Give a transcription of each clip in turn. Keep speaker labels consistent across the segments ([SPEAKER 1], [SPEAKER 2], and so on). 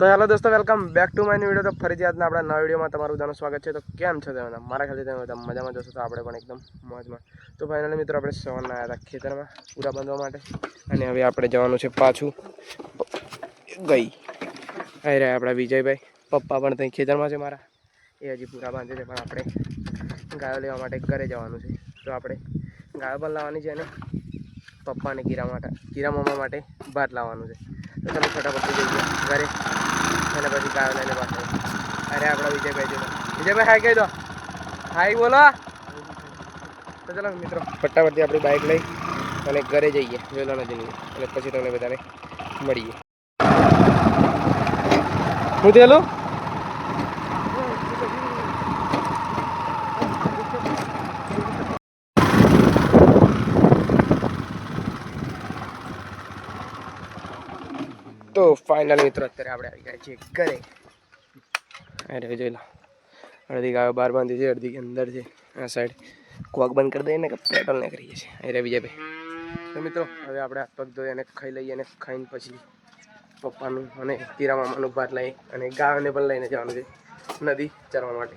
[SPEAKER 1] તો હેલો દોસ્તો welcome back to my video તો ફરીથી આજના આપણા નવા વિડીયોમાં તમારું બધાનું સ્વાગત છે. તો કેમ છો તમે? મારા ખાલી તમે બધા મજામાં જોશો તો આપણે પણ એકદમ મોજમાં. તો ફાઇનલી મિત્રો, આપણે સવારના આવ્યા હતા ખેતરમાં પૂરા બાંધવા માટે. અને હવે આપણે જવાનું છે પાછું ગઈ. આવી રહ્યા આપણા વિજયભાઈ. પપ્પા પણ ત્યાં ખેતરમાં છે મારા. એ હજી પૂરા બાંધે છે, પણ આપણે ગાયો લેવા માટે ઘરે જવાનું છે. તો આપણે ગાયો પણ લાવવાની છે અને પપ્પાને કીરા માટે કીરા મામા માટે ભાત લાવવાનું છે. તો તમે ફટાફટ જઈએ ઘરે. અને પછી ગાયો લઈને પાછો અરે, આપણા વિજયભાઈ જોડે. વિજયભાઈ હાઈ કહી દો. હાઈ બોલો. તો ચલો મિત્રો, ફટાફટથી આપણી બાઇક લઈ અને ઘરે જઈએ, વેલાના જઈએ. અને પછી તમને બધાને મળીએ. હું થયેલું? તો ફાઇનલ મિત્રો, અત્યારે આપણે આવી ગયા છીએ ઘરે. અરે જોઈ લો. અડધી ગાયો બહાર બાંધી છે, અડધી અંદર છે. આ સાઈડ કોક બંધ કરી દઈએ ને કે પેટ્રોલ ને કરીએ છીએ. અરે વિજયભાઈ. તો મિત્રો, હવે આપણે હાથ પગ ધોઈ અને ખાઈ લઈએ અને ખાઈને પછી પપ્પાનું અને તીરા મામાનું ભાત લઈ અને ગાયોને પણ લઈને જવાનું છે નદી ચરવા માટે.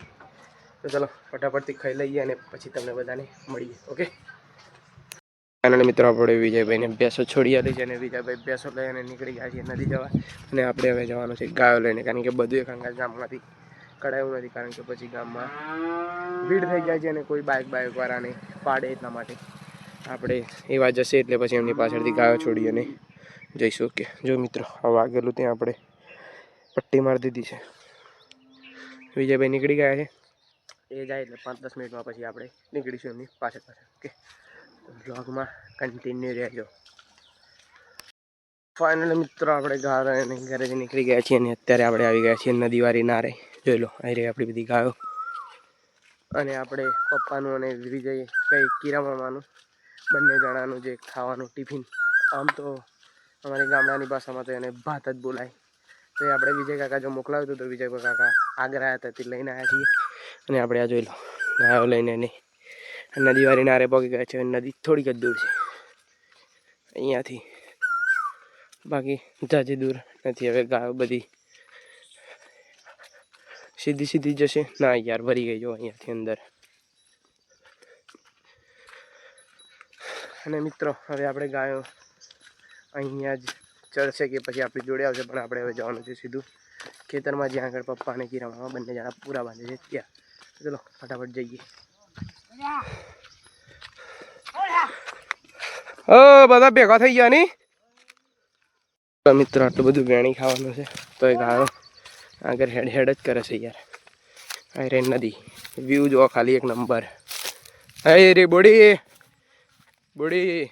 [SPEAKER 1] તો ચલો, ફટાફટથી ખાઈ લઈએ અને પછી તમને બધાને મળીએ, ઓકે? ફાઇનલી મિત્રો આપણે વિજયભાઈને ભેંસો છોડી આવી છે અને વિજયભાઈ ભેંસો લઈ અને નીકળી ગયા છે નદી જવા. અને આપણે હવે જવાનું છે ગાયો લઈને, કારણ કે બધું એક અંગાજ ગામમાંથી કઢાયું નથી, કારણ કે પછી ગામમાં ભીડ થઈ જાય છે અને કોઈ બાઇક વાળાને પાડે એટલા માટે. આપણે એવા જશે એટલે પછી એમની પાછળથી ગાયો છોડી અને જઈશું. કે જો મિત્રો હવે વાગેલું ત્યાં આપણે પટ્ટી મારી દીધી છે. વિજયભાઈ નીકળી ગયા છે. એ જાય એટલે પાંચ દસ મિનિટમાં પછી આપણે નીકળીશું એમની પાછળ પાછળ. ઓકે બ્લોગમાં કન્ટિન્યુ રહેજો. ફાઇનલી મિત્રો, આપણે ગાયો ઘરેથી નીકળી ગયા છીએ અને અત્યારે આપણે આવી ગયા છીએ નદીવાળી નારે. જોઈ લો અહીં રહી આપણી બધી ગાયો. અને આપણે પપ્પાનું અને વિજય કંઈ કીરા મામાનું બંને જણાનું જે ખાવાનું ટિફિન. આમ તો અમારી ગામડાની ભાષામાં તો એને ભાત જ બોલાય. તો આપણે વિજય કાકા જો મોકલાવ્યું હતું તો વિજય કાકા આગ્રા હતા લઈને આવ્યા છીએ. અને આપણે આ જોઈ લો, ગાયો લઈને નદીવાળી નારે પગી ગયા છે. નદી થોડીક જ દૂર છે. અહીંયાથી બાકી જાજી દૂર નથી. હવે ગાયો બધી સીધી સીધી જશે. ના યાર, ભરી ગઈ જો અહીંયાથી અંદર. અને મિત્રો, હવે આપણે ગાયો અહીંયા જ ચડશે કે પછી આપણી જોડે આવશે. પણ આપણે હવે જવાનું છે સીધું ખેતરમાં. જ્યાં આગળ પપ્પા અને કિરામાં બંને જણા પૂરા બાંધે છે. ત્યાં. ચલો, ફટાફટ જઈએ. ઓ, બધા ભેગા થઈ ગયા ની મિત્ર, આટલું બધું વેણી ખાવાનું છે. તો એ ગાળો આગળ હેડ હેડ જ કરે છે યાર. અરે નદી. વ્યૂ જોવા ખાલી એક નંબર. અરે બોડી. બોડી.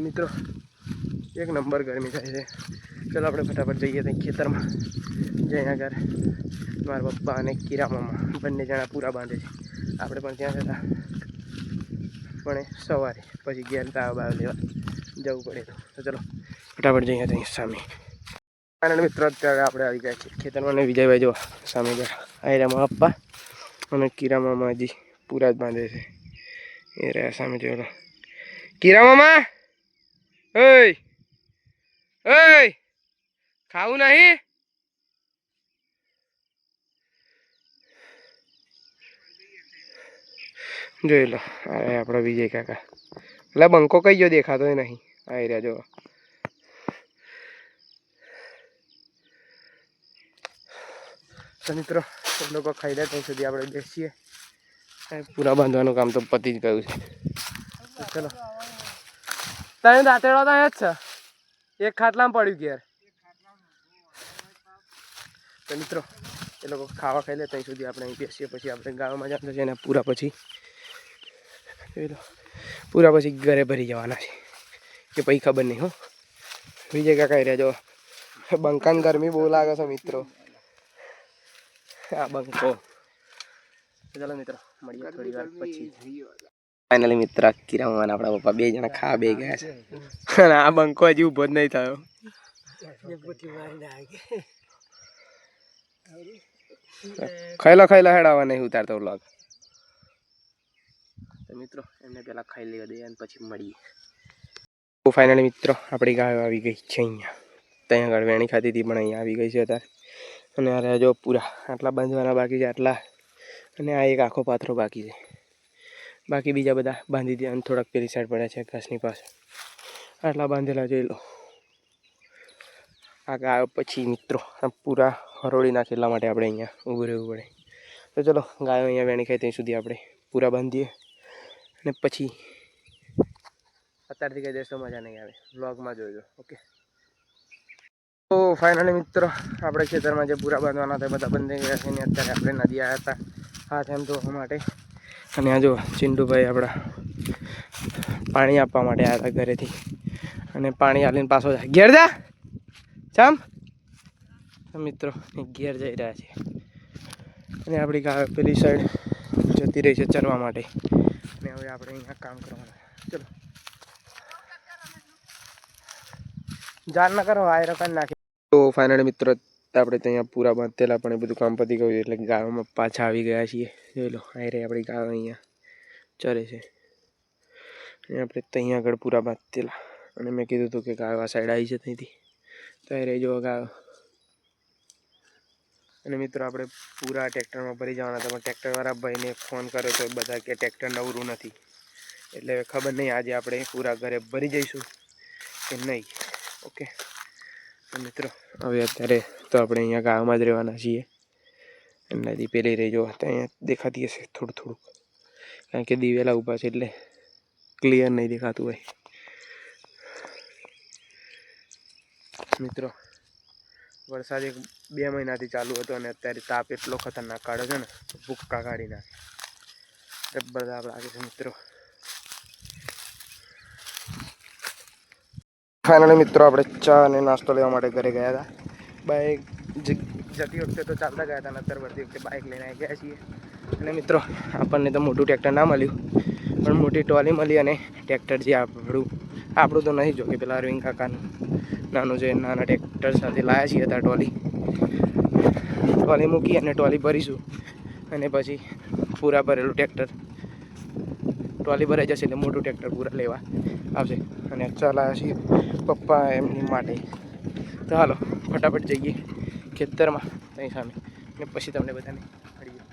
[SPEAKER 1] મિત્રો, એક નંબર ગરમી થાય છે. ચલો આપણે ફટાફટ જઈએ ત્યાં ખેતરમાં. જઈને આગળ. મારા પપ્પા અને કીરા મામા. બંને જણા પૂરા બાંધે છે. આપણે પણ ત્યાં જતા. પણ સવારે પછી ગેર તાવ બાવ લેવા જવું પડે તો. ચલો, ફટાફટ જઈએ ત્યાં સામે. કારણ મિત્રો, અત્યારે આપણે આવી ગયા છીએ ખેતરમાં વિજયભાઈ જોવા સામે ગયા આયરામાં પપ્પા અને કીરા મામા પૂરા જ બાંધે છે. એ રહ્યા સામે જોયેલો કીરા મામા! ઓય! ઓય! ખાવું નહીં? જોઈ લો અરે આપણો વિજય કાકા. એટલે બંકો કઈ ગયો દેખાતો નહીં આવી રહ્યા જો તો મિત્રો એ લોકો ખાઈ લે, ત્યાં સુધી આપણે બેસીએ. પૂરા બાંધવાનું કામ તો પતી જ ગયું છે. ચલો. તને દાંતેડો તો અહીંયા જ છે? એક ખાટલામાં પડ્યું ઘેર. તો મિત્રો, એ લોકો ખાવા ખાઈ લે, ત્યાં સુધી આપણે અહીં બેસીએ, પછી આપણે ગામમાં જવાનું છે અને પૂરા પછી. પૂરા પછી ઘરે ભરી જવાના છે. કે પછી ખબર નહીં હો. વિજય કાકા રહ્યા, જો. બંકાન ગરમી બહુ લાગે છે, મિત્રો. આ બંકો. ચાલો મિત્રો, મળીએ થોડી વાર પછી. ફાઇનલી મિત્ર કિરામાં આપણા પપ્પા બે જણા ખા બે ગયા છે. અને આ બંકો હજી ઊભો જ નહીં થયો. ખાઈલો ખાઈલો હેડાવા નહીં ઉતારતો વ્લોગ મિત્રો, એમને પહેલાં ખાઈ લેવા દઈએ અને પછી મળીએ. તો ફાઇનલી મિત્રો, આપણી ગાયો આવી ગઈ છે અહીંયા. ત્યાં આગળ વેણી ખાતી હતી, પણ અહીંયા આવી ગઈ છે અત્યારે. અને અરે જો પૂરા, આટલા બાંધવાના બાકી છે, આટલા. અને આ એક આખો પાથરો બાકી છે. બાકી બીજા બધા બાંધી દે અને થોડાક પેલી સાઈડ પડ્યા છે ઘાસની પાસે. આટલા બાંધેલા જોઈ લો. આ ગાયો પછી મિત્રો પૂરા હરોળી નાખે માટે આપણે અહીંયા ઊભું રહેવું પડે. તો ચલો, ગાયો અહીંયા વેણી ખાય ત્યાં સુધી આપણે પૂરા બાંધીએ. અને પછી અત્યારથી કંઈ દેશો મજા નહીં આવે. બ્લોગમાં જોઈજો ઓકે તો ફાઇનલી મિત્રો, આપણે ખેતરમાં જે પૂરા બાંધવાના હતા બધા બંધ ગયા છે અને અત્યારે આપણે નદી આવ્યા હતા. હાથ એમ ધોવા માટે. અને આ જો ચિંટુભાઈ આપણા પાણી આપવા માટે આવ્યા હતા ઘરેથી. અને પાણી આલીને પાછો જાય. ઘેર જા! ચામ મિત્રો ઘેર જઈ રહ્યા છે. અને આપણી પેલી સાઈડ જતી રહી છે ચરવા માટે. અને હવે આપણે અહીંયા કામ કરવાનું ચલો. જાન ના કરો આયરો કરી નાખે. તો ફાઇનલ મિત્રો, આપણે ત્યાં પૂરા બાંધેલા પણ એ બધું કામ પતી ગયું એટલે ગાયોમાં પાછા આવી ગયા છીએ. જોઈ લો આયરે આપણી ગાયો અહીંયા. ચરે છે. અને આપણે ત્યાં આગળ પૂરા બાંધેલા. અને મેં કીધું હતું કે ગાયો આ સાઈડ આવી છે ત્યાંથી તો એ રહી જો ગાયો અને મિત્રો આપણે પૂરા ટ્રેક્ટરમાં ભરી જવાના પણ ટ્રેક્ટરવાળા ભાઈને ફોન કર્યો તો બધા કે ટ્રેક્ટર નવરું નથી. એટલે ખબર નહીં, આજે આપણે પૂરા ઘરે ભરી જઈશું કે નહીં. ઓકે? મિત્રો, હવે અત્યારે તો આપણે અહીંયા ગામમાં જ રહેવાના છીએ. નદી પેલી રહી જો અહીંયા દેખાતી હશે થોડું થોડુંક. કારણ કે દિવેલા ઊભા છે એટલે ક્લિયર નહીં દેખાતું હોય. મિત્રો વરસાદ એક બે મહિનાથી ચાલુ હતો અને અત્યારે તાપ એટલો ખતરનાક કાઢે છે ને, ભૂક્કા કાઢી નાખે. જબ્બર તાપ લાગે છે મિત્રો. ફાઇનલી મિત્રો, આપણે ચા અને નાસ્તો લેવા માટે ઘરે ગયા હતા. બાઇક જતી વખતે તો ચાલતા ગયા હતા નતર વળતી વખતે બાઇક લઈને આવી ગયા છીએ. અને મિત્રો, આપણને તો મોટું ટ્રેક્ટર ના મળ્યું. પણ મોટી ટ્રોલી મળી અને ટ્રેક્ટર જે આપણું આપણું તો નહીં જો કે પેલા અરવિંદ કાકાનું. નાનું જે નાના ટ્રેક્ટર સાથે લાવ્યા છીએ હતા ટ્રોલી ટ્રોલી મૂકી અને ટ્રોલી ભરીશું. અને પછી પૂરા ભરેલું ટ્રેક્ટર ટ્રોલી ભરાઈ જશે એટલે મોટું ટ્રેક્ટર પૂરા લેવા આવશે. અને ચલાયા છીએ પપ્પા એમની માટે. તો હાલો, ફટાફટ જઈએ ખેતરમાં ત્યાં સામે. અને પછી તમને બધાને મળીએ.